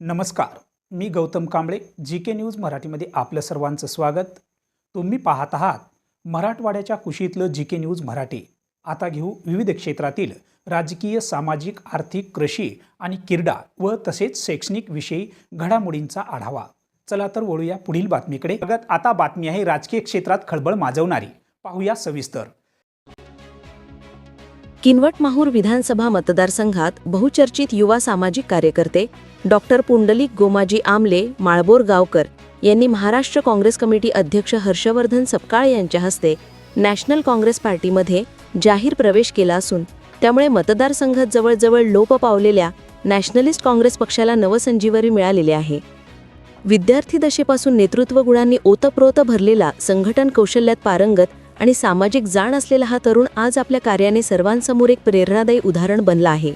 नमस्कार मी Gautam Kamble G K news मराठीमध्ये आपलं सर्वांचं स्वागत. तुम्ही पाहत आहात मराठवाड्याच्या कुशीतलं जी के न्यूज मराठी. आता घेऊ विविध क्षेत्रातील राजकीय सामाजिक आर्थिक कृषी आणि क्रीडा व तसेच शैक्षणिक विषयी घडामोडींचा आढावा. चला तर वळूया पुढील बातमीकडे. बघत आता बातमी आहे राजकीय क्षेत्रात खळबळ माजवणारी. पाहूया सविस्तर. किनवट माहूर विधानसभा मतदारसंघात बहुचर्चित युवा सामाजिक कार्यकर्ते डॉक्टर पुंडलिक गोमाजी आमले माळबोर गावकर यांनी महाराष्ट्र काँग्रेस कमिटी अध्यक्ष हर्षवर्धन सपकाळ यांच्या हस्ते नॅशनल काँग्रेस पार्टीमध्ये जाहीर प्रवेश केला असून त्यामुळे मतदारसंघात जवळजवळ लोप पावलेल्या नॅशनलिस्ट काँग्रेस पक्षाला नवसंजीवनी मिळालेली आहे. विद्यार्थी दशेपासून नेतृत्व गुणांनी ओतप्रोत भरलेला संघटन कौशल्यात पारंगत आणि सामाजिक जाण असलेला हा तरुण आज आपल्या कार्याने सर्वांसमोर एक प्रेरणादायी उदाहरण बनला आहे.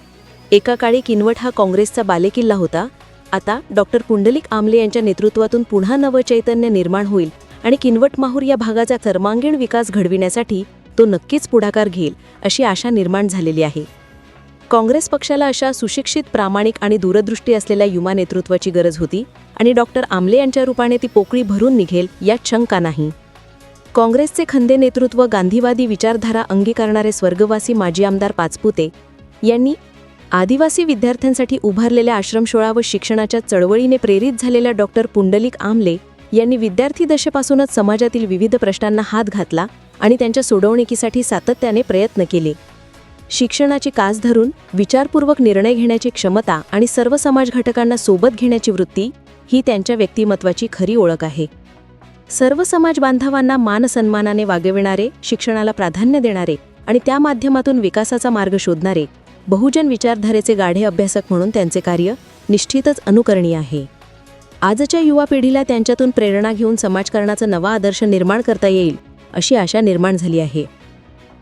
एका काळी किनवट हा काँग्रेसचा बालेकिल्ला होता. आता डॉक्टर पुंडलिक आमले यांच्या नेतृत्वातून पुन्हा नवचैतन्य निर्माण होईल आणि किनवट माहूर या भागाचा सर्वांगीण विकास घडविण्यासाठी तो नक्कीच पुढाकार घेईल अशी आशा निर्माण झालेली आहे. काँग्रेस पक्षाला अशा सुशिक्षित प्रामाणिक आणि दूरदृष्टी असलेल्या युवा नेतृत्वाची गरज होती आणि डॉक्टर आमले यांच्या रूपाने ती पोकळी भरून निघेल यात शंका नाही. काँग्रेसचे खंदे नेतृत्व गांधीवादी विचारधारा अंगीकारणारे स्वर्गवासी माजी आमदार पाचपुते यांनी आदिवासी विद्यार्थ्यांसाठी उभारलेल्या आश्रमशाळा व शिक्षणाच्या चळवळीने प्रेरित झालेल्या डॉक्टर पुंडलिक आमले यांनी विद्यार्थी दशेपासूनच समाजातील विविध प्रश्नांना हात घातला आणि त्यांच्या सोडवणुकीसाठी सातत्याने प्रयत्न केले. शिक्षणाची कास धरून विचारपूर्वक निर्णय घेण्याची क्षमता आणि सर्व समाज घटकांना सोबत घेण्याची वृत्ती ही त्यांच्या व्यक्तिमत्वाची खरी ओळख आहे. सर्व समाज बांधवांना मान सन्मानाने वागविणारे शिक्षणाला प्राधान्य देणारे आणि त्या माध्यमातून विकासाचा मार्ग शोधणारे बहुजन विचारधारेचे गाढे अभ्यासक म्हणून त्यांचे कार्य निश्चितच अनुकरणीय आहे. आजच्या युवा पिढीला त्यांच्यातून प्रेरणा घेऊन समाजकारणाचा नवा आदर्श निर्माण करता येईल अशी आशा निर्माण झाली आहे.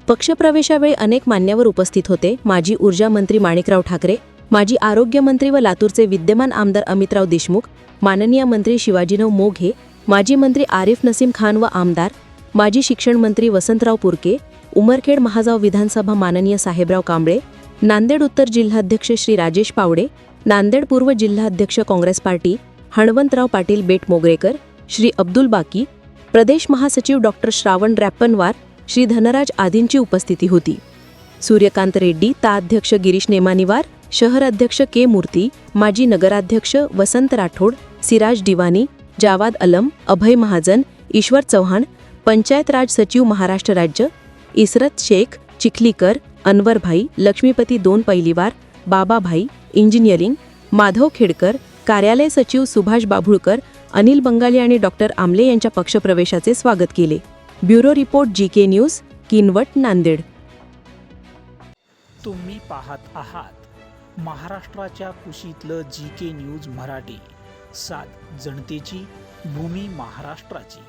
पक्षप्रवेशावेळी अनेक मान्यवर उपस्थित होते. माजी ऊर्जा मंत्री माणिकराव ठाकरे माजी आरोग्यमंत्री व लातूरचे विद्यमान आमदार अमितराव देशमुख माननीय मंत्री शिवाजीराव मोघे माजी मंत्री आरिफ नसीम खान व आमदार माजी शिक्षण मंत्री वसंतराव पुरके उमरखेड महाजाव विधानसभा माननीय साहेबराव कांबळे नांदेड उत्तर जिल्हाध्यक्ष श्री राजेश पावडे नांदेड पूर्व जिल्हाध्यक्ष काँग्रेस पार्टी हणवंतराव पाटील बेट मोगरेकर श्री अब्दुल बाकी प्रदेश महासचिव डॉक्टर श्रावण रॅप्पनवार श्री धनराज आदींची उपस्थिती होती. सूर्यकांत रेड्डी ताध्यक्ष गिरीश नेमानिवार शहर अध्यक्ष के मूर्ती माजी नगराध्यक्ष वसंत राठोड सिराज दिवानी जावाद अलम अभय महाजन ईश्वर चव्हाण पंचायत राज सचिव महाराष्ट्र राज्य इसरत शेख चिखलीकर अनवरभाई लक्ष्मीपती दोन पैलीवार बाबाभाई इंजिनिअरिंग माधव खेडकर कार्यालय सचिव सुभाष बाभुळकर अनिल बंगाली आणि डॉक्टर आमले यांच्या पक्षप्रवेशाचे स्वागत केले. Bureau report G K news Kinwat Nanded. तुम्ही पाहत आहात महाराष्ट्राच्या कुशीतलं जी के न्यूज मराठी. सात जनतेची भूमी महाराष्ट्राची.